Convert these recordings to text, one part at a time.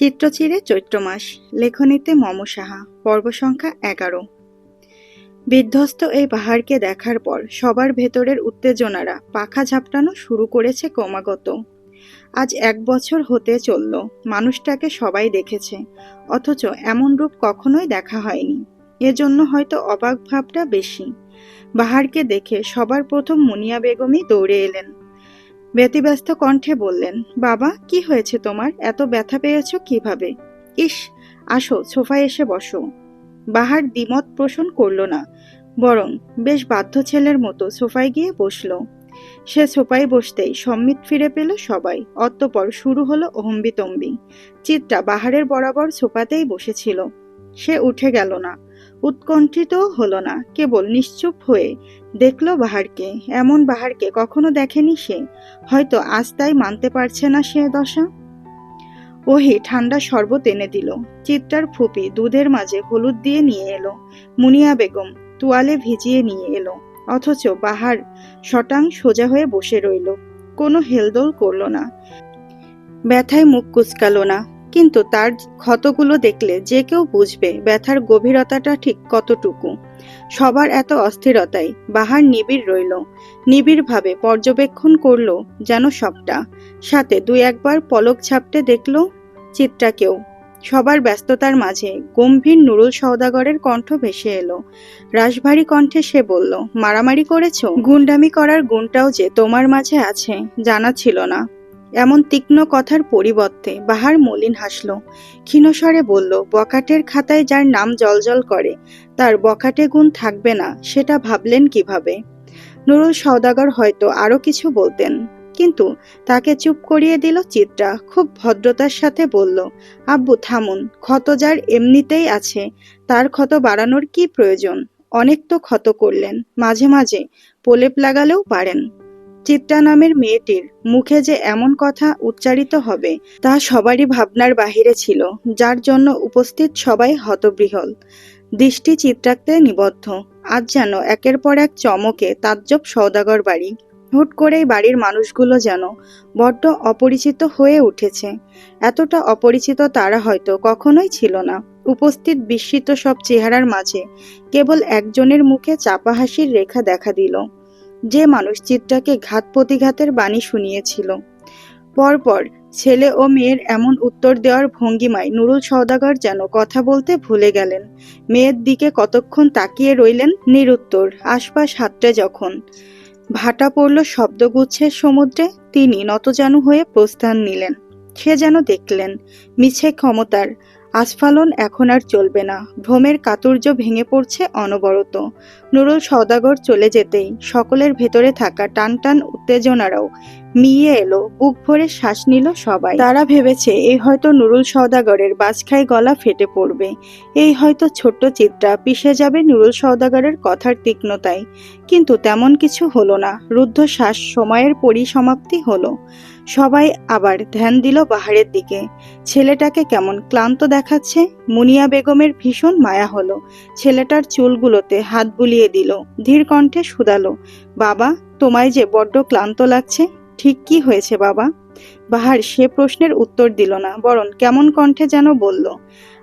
চিত্রচিরে চৈত্র মাস, লেখনীতে মম সাহা, পর্ব সংখ্যা এগারো। বিধ্বস্ত এই পাহাড়কে দেখার পর সবার ভেতরের উত্তেজনারা পাখা ঝাপটানো শুরু করেছে ক্রমাগত। আজ এক বছর হতে চলল, মানুষটাকে সবাই দেখেছে, অথচ এমন রূপ কখনোই দেখা হয়নি। এজন্য হয়তো অবাক ভাবটা বেশি। বাহারকে দেখে সবার প্রথম মুনিয়া বেগমই দৌড়ে এলেন। ব্যতিব্যস্ত কণ্ঠে বললেন, বাবা, কি হয়েছে তোমার? এত ব্যথা পেয়েছ কীভাবে? ইস, আসো, সোফায় এসে বসো। বাহার দ্বিমত পোষণ করল না, বরং বেশ বাধ্য ছেলের মতো সোফায় গিয়ে বসল। সে সোফায় বসতেই সম্মিত ফিরে পেল সবাই। অতঃপর শুরু হলো অহম্বিতম্বি। চিত্রা বাহারের বরাবর সোফাতেই বসেছিল। সে উঠে গেল না। উৎকণ্ঠিত হলো না, কেবল নিশ্চুপ হয়ে দেখল বাহারকে। এমন বাহারকে কখনো দেখেনি সে। হয়তো আজ তাই মানতে পারছে না সে দশা। ওহি ঠান্ডা শরবত এনে দিল। চিত্রার ফুপি দুধের মাঝে হলুদ দিয়ে নিয়ে এলো। মুনিয়া বেগম তোয়ালে ভিজিয়ে নিয়ে এলো। অথচ বাহার শটাং সোজা হয়ে বসে রইল। কোনো হেলদোল করল না। ব্যথায় মুখ কুচকালো না। কিন্তু তার ক্ষতগুলো দেখলে যে কেউ বুঝবে ব্যথার গভীরতাটা ঠিক কতটুকু। সবার এত অস্থিরতায় বাহার নিবিড় রইল। নিবিড়ভাবে পর্যবেক্ষণ করল যেন সবটা। সাথে দুই একবার পলক ছাপটে দেখল চিত্রাকেও সবার ব্যস্ততার মাঝে গম্ভীর নুরুল সওদাগরের কণ্ঠ ভেসে এলো। রাশভারী কণ্ঠে সে বলল, মারামারি করেছ? গুন্ডামি করার গুণটাও যে তোমার মাঝে আছে জানা ছিল না। এমন তীক্ষ্ণ কথার পরিবর্তে বাহার মলিন হাসল। ক্ষীণস্বরে বলল, বকাটের খাতায় যার নাম জলজল করে, তার বকাটে গুণ থাকবে না, সেটা ভাবলেন কীভাবে? নুরুল সওদাগর হয়তো আরও কিছু বলতেন, কিন্তু তাকে চুপ করিয়ে দিল চিত্রা। খুব ভদ্রতার সাথে বলল, আব্বু, থামুন, ক্ষত যার এমনিতেই আছে, তার ক্ষত বাড়ানোর কি প্রয়োজন? অনেক তো ক্ষত করলেন, মাঝে মাঝে প্রলেপ লাগালেও পারেন। চিত্রা নামের মেয়েটির মুখে যে এমন কথা উচ্চারিত হবে, তা সবারই ভাবনার বাহিরে ছিল, যার জন্য উপস্থিত সবাই হতবৃহল। দৃষ্টি চিত্রাক্তে নিবদ্ধ। আজ যেন একের পর এক চমকে তাজ্জব সৌদাগর বাড়ি। হুট করেই বাড়ির মানুষগুলো যেন বড্ড অপরিচিত হয়ে উঠেছে। এতটা অপরিচিত তারা হয়তো কখনোই ছিল না। উপস্থিত বিস্মিত সব চেহারার মাঝে কেবল একজনের মুখে চাপা হাসির রেখা দেখা দিল। যে মানুষ চিত্রাকে ঘাত প্রতিঘাতের বাণী শুনিয়েছিল। পরপর ছেলে ও মেয়ের এমন উত্তর দেওয়ার ভঙ্গিমায় নুরুল সওদাগর যেন কথা বলতে ভুলে গেলেন। মেয়ের দিকে কতক্ষণ তাকিয়ে রইলেন নিরুত্তর, আশপাশ হাতটা যখন। ভাটা পড়ল শব্দগুচ্ছের সমুদ্রে, তিনি নতজানু হয়ে প্রস্থান নিলেন। সে যেন দেখলেন, মিছে ক্ষমতার আস্ফালন এখন আর চলবে না। ভ্রমের কাতুর্য ভেঙে পড়ছে অনবরত। নুরুল সওদাগর চলে যেতেই সকলের ভেতরে থাকা টান টান উত্তেজনারাও মিয়ে এলো, বুক ভরে শ্বাস নিল সবাই। তারা ভেবেছে, এই হয়তো নুরুল সওদাগরের বাজখাই গলা ফেটে পড়বে। এই হয়তো ছোট্ট চিত্রা, পিষে যাবে নুরুল সওদাগরের কথার তীক্ষ্ণতায়। কিন্তু তেমন কিছু হলো না। রুদ্ধশ্বাস সময়ের পরিসমাপ্তি হলো। সবাই আবার ধ্যান দিল বাহারের দিকে। ছেলেটাকে কেমন ক্লান্ত দেখাচ্ছে? মুনিয়া বেগমের ভীষণ মায়া হলো। ছেলেটার চুলগুলোতে হাত বুলিয়ে দিল, ধীর কণ্ঠে শুধালো, বাবা, তোমায় যে বড্ড ক্লান্ত লাগছে, ঠিক কি হয়েছে বাবা? বাহার সে প্রশ্নের উত্তর দিল না, বরং কেমন কণ্ঠে যেন বলল,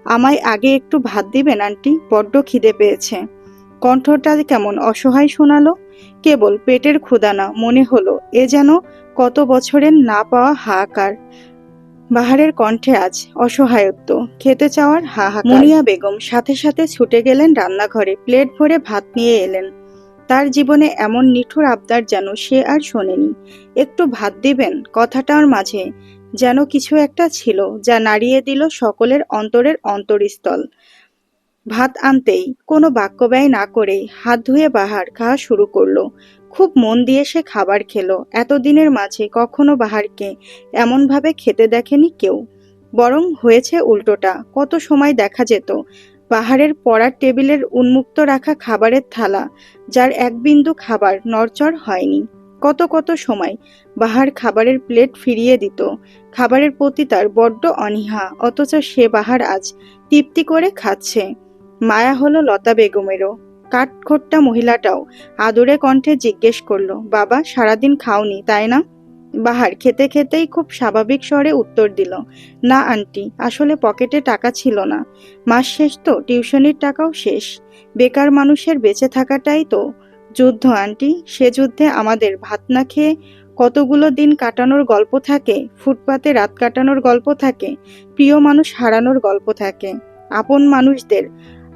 আমায় আগে একটু ভাত দিবেন, আন্টি? বড্ড খিদে পেয়েছে। কণ্ঠটা কেমন অসহায় শোনালো। কেবল পেটের ক্ষুদা না, মনে হলো, এ যেন কত বছরের না পাওয়া হাহাকার। বাহারের কণ্ঠে আজ অসহায়ত্ব, খেতে চাওয়ার হাহাকার। মুনিয়া বেগম সাথে সাথে ছুটে গেলেন রান্নাঘরে, প্লেট ভরে ভাত নিয়ে এলেন। তার জীবনে এমন নিঠুর আবদার যেন সে আর শোনেনি। একটু ভাত দিবেন কথাটার মাঝে, যেন কিছু একটা ছিল যা নাড়িয়ে দিল সকলের অন্তরের অন্তরস্থল। ভাত আনতেই কোনো বাক্য ব্যয় না করে হাত ধুয়ে বাহার খাওয়া শুরু করল। খুব মন দিয়ে সে খাবার খেলো। এতদিনের মাঝে কখনো বাহারকে এমনভাবে খেতে দেখেনি কেউ। বরং হয়েছে উল্টোটা, কত সময় দেখা যেত। পাহাড়ের পড়ার টেবিলের উন্মুক্ত রাখা খাবারের থালা, যার এক বিন্দু খাবার নড়চড় হয়নি। কত কত সময় বাহার খাবারের প্লেট ফিরিয়ে দিত। খাবারের প্রতি তার বড্ড অনীহা, অথচ সে বাহার আজ তৃপ্তি করে খাচ্ছে। মায়া হলো লতা বেগমেরও। কাঠখোট্টা মহিলাটাও আদুরে কণ্ঠে জিজ্ঞেস করল, বাবা, সারাদিন খাওনি, তাই না? বাহার খেতে খেতেই খুব স্বাভাবিক স্বরে উত্তর দিল, না, আন্টি, আসলে পকেটে টাকা ছিল না। মাস শেষ তো, টিউশনির টাকাও শেষ। বেকার মানুষের বেঁচে থাকাটাই তো যুদ্ধ, আন্টি। সে যুদ্ধে আমাদের ভাত না খেয়ে কতগুলো দিন কাটানোর গল্প থাকে, ফুটপাতে রাত কাটানোর গল্প থাকে, প্রিয় মানুষ হারানোর গল্প থাকে। আপন মানুষদের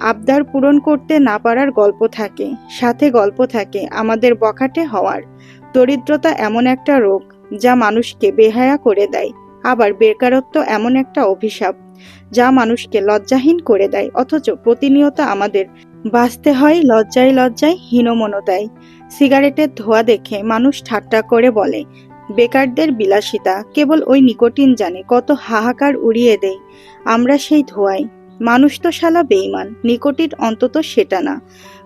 আবদার পূরণ করতে না পারার গল্প থাকে, সাথে গল্প থাকে আমাদের বখাটে হওয়ার। দরিদ্রতা এমন একটা রোগ যা মানুষকে বেহায়া করে দেয়, আবার বেকারত্ব এমন একটা অভিশাপ যা মানুষকে লজ্জাহীন করে দেয়, অথচ প্রতিনিয়ত আমাদের বাঁচতে হয় লজ্জায় লজ্জায় হীনমনতায় সিগারেটের ধোয়া দেখে মানুষ ঠাট্টা করে বলে, বেকারদের বিলাসিতা, কেবল ওই নিকোটিন জানে কত হাহাকার উড়িয়ে দেয়, আমরা সেই ধোয়াই মানুষ তো শালা বেইমান নিকোটিন অন্তত সেটা না।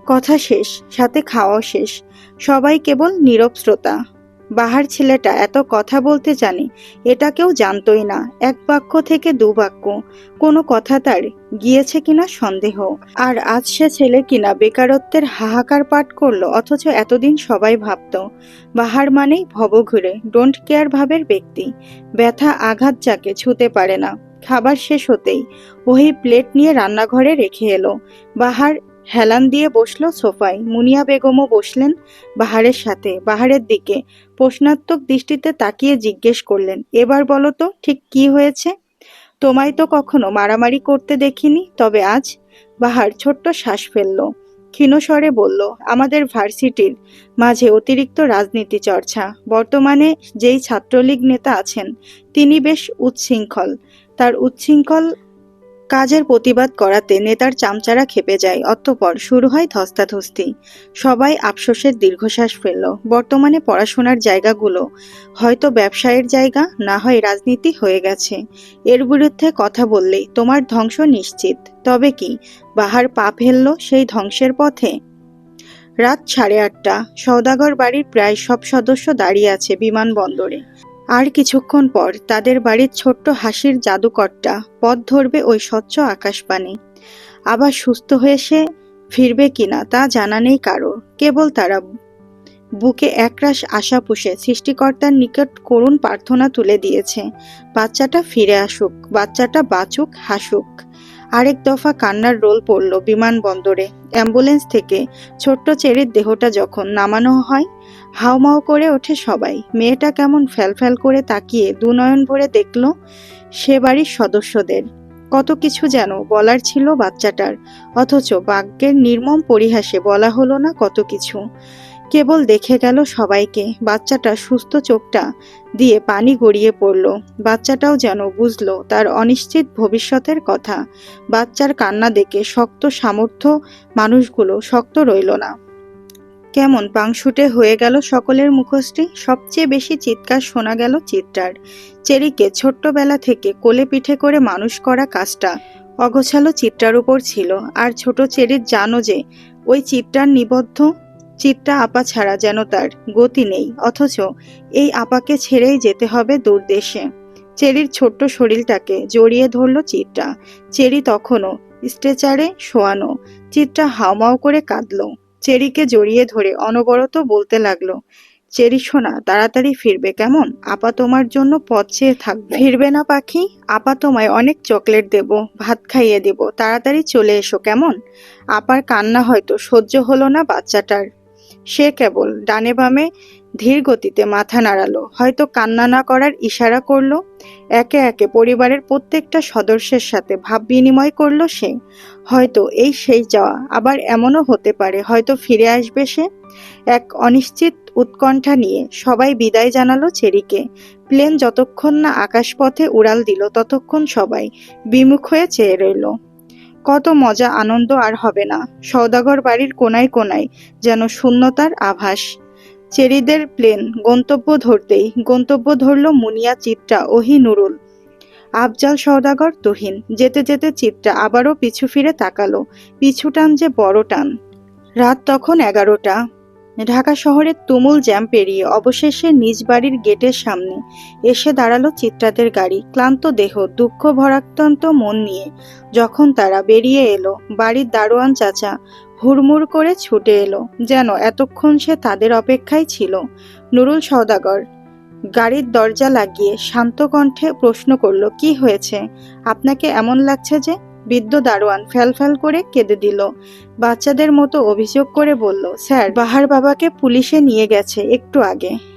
কথা শেষ, সাথে খাওয়াও শেষ। সবাই কেবল নীরব শ্রোতা। বাহার ছেলেটা এত কথা বলতে জানে, এটা কেউ জানতই না। এক বাক্য থেকে দু বাক্য। কোনো কথা তার গিয়েছে কিনা সন্দেহ। আর আজ সে ছেলে কিনা বেকারত্বের হাহাকার পাঠ করল, অথচ এতদিন সবাই ভাবত, বাহার মানেই ভবঘুরে ডোন্ট কেয়ার ভাবের ব্যক্তি। ব্যথা আঘাত যাকে, ছুতে পারে না। খাবার শেষ হতেই ওহি প্লেট নিয়ে রান্নাঘরে রেখে এলো। বাহার হেলান দিয়ে বসল সোফায়। মুনিয়া বেগমও বসলেন বাহারের সাথে। বাহারের দিকে প্রশ্নাত্মক দৃষ্টিতে তাকিয়ে জিজ্ঞেস করলেন, এবার বলো তো, ঠিক কি হয়েছে? তোমায় তো কখনো মারামারি করতে দেখিনি, তবে আজ? বাহার ছোট্ট শ্বাস ফেলল। ক্ষীণস্বরে বলল, আমাদের ভার্সিটির মাঝে অতিরিক্ত রাজনীতি চর্চা। বর্তমানে যেই ছাত্রলীগ নেতা আছেন, তিনি বেশ উচ্ছৃঙ্খল তার উচ্ছৃঙ্খল কাজের প্রতিবাদ করাতে নেতার চামচারা খেপে যায়। অতঃপর শুরু হয় ধস্তাধস্তি। সবাই আফসোসের দীর্ঘশ্বাস ফেলল। বর্তমানে পড়াশোনার জায়গাগুলো হয়তো ব্যবসায়ের জায়গা, না হয় রাজনীতি হয়ে গেছে। এর বিরুদ্ধে কথা বললেই তোমার ধ্বংস নিশ্চিত। তবে কি, বাহার পা ফেলল সেই ধ্বংসের পথে? রাত সাড়ে আটটা। সৌদাগর বাড়ির প্রায় সব সদস্য দাঁড়িয়ে আছে বিমানবন্দরে। আর কিছুক্ষণ পর তাদের বাড়ির ছোট্ট হাসির জাদুকরটা পথ ধরবে ওই স্বচ্ছ আকাশবাণী। আবার সুস্থ হয়ে সে ফিরবে কিনা তা জানা নেই কারও, কেবল তারা বুকে একরাশ আশা পুষে সৃষ্টিকর্তার নিকট করুণ প্রার্থনা তুলে দিয়েছে, বাচ্চাটা ফিরে আসুক, বাচ্চাটা বাঁচুক, হাসুক। আরেক দফা কান্নার রোল পড়ল বিমানবন্দরে অ্যাম্বুলেন্স থেকে ছোট্ট চেরির দেহটা যখন নামানো হয় হাউমাউ করে ওঠে সবাই। মেয়েটা কেমন ফ্যালফ্যাল করে তাকিয়ে দুনয়ন ভরে দেখল সে বাড়ির সদস্যদের। কত কিছু যেন বলার ছিল বাচ্চাটার, অথচ বাক্যের নির্মম পরিহাসে বলা হলো না কত কিছু। কেবল দেখে গেল সবাইকে। বাচ্চাটা সুস্থ চোখটা দিয়ে পানি গড়িয়ে পড়ল। বাচ্চাটাও যেন বুঝলো তার অনিশ্চিত ভবিষ্যতের কথা। বাচ্চার কান্না দেখে শক্ত সামর্থ্য মানুষগুলো শক্ত রইল না। কেমন পাংশুটে হয়ে গেল সকলের মুখশ্রী? সবচেয়ে বেশি চিৎকার শোনা গেল চিত্রার। চেরিকে ছোট্টবেলা থেকে কোলে পিঠে করে মানুষ করা কাজটা অগোছালো চিত্রার উপর ছিল। আর ছোট চেরির জানো যে, ওই চিত্রার নিবদ্ধ চিত্রা আপা ছাড়া যেন তার গতি নেই, অথচ এই আপাকে ছেড়েই যেতে হবে দূর দেশে। চেরির ছোট্ট শরীরটাকে জড়িয়ে ধরল চিত্রা। চেরি তখনও স্ট্রেচারে শোয়ানো। চিত্রা হাওমাও করে কাঁদলো। চেরিকে জড়িয়ে ধরে অনবরত বলতে লাগল, চেরি সোনা, তাড়াতাড়ি ফিরবে কেমন? আপা তোমার জন্য পথ চেয়ে থাকবে। ফিরবে না পাখি, আপা তোমায় অনেক চকলেট দেব, ভাত খাইয়ে দেব, তাড়াতাড়ি চলে এসো কেমন? আপার কান্না হয়তো সহ্য হলো না বাচ্চাটার। সে কেবল ডানে বামে ধীর গতিতে মাথা নাড়ালো, হয়তো কান্না না করার ইশারা করল। একে একে পরিবারের প্রত্যেকটা সদস্যের সাথে ভাব বিনিময় করল সে। হয়তো এই সেই যাওয়া, আবার এমনও হতে পারে, হয়তো ফিরে আসবে সে। এক অনিশ্চিত উৎকণ্ঠা নিয়ে সবাই বিদায় জানালো চেরিকে। প্লেন যতক্ষণ না আকাশপথে উড়াল দিল, ততক্ষণ সবাই বিমুখ হয়ে চেয়ে রইল। কত মজা, আনন্দ আর হবে না। সৌদাগর বাড়ির কোনায় কোনায় যেন শূন্যতার আভাস। চেরিদের প্লেন, গন্তব্য ধরতেই, গন্তব্য ধরল মুনিয়া, চিত্রা, ওহি, নুরুল। আফজাল, সৌদাগর, তুহিন। যেতে যেতে চিত্রা আবারও পিছু ফিরে তাকালো। পিছু টান যে বড় টান। রাত তখন এগারোটা। ঢাকা শহরের তুমুল জ্যাম পেরিয়ে অবশেষে নিজ বাড়ির গেটের সামনে এসে দাঁড়াল চিত্রাদের গাড়ি। ক্লান্ত দেহ, দুঃখ ভরাক্রান্ত মন নিয়ে যখন তারা বেরিয়ে এলো, বাড়ির দারোয়ান চাচা হুড়মুড় করে ছুটে এলো, যেন এতক্ষণ সে তাদের অপেক্ষায় ছিল। নুরুল সওদাগর গাড়ির দরজা লাগিয়ে শান্ত কণ্ঠে প্রশ্ন করল, কি হয়েছে? আপনাকে এমন লাগছে যে বৃদ্ধ দারোয়ান ফ্যাল করে কেঁদে দিল। বাচ্চাদের মতো অভিযোগ করে বলল, স্যার, বাহার বাবাকে পুলিশে নিয়ে গেছে একটু আগে।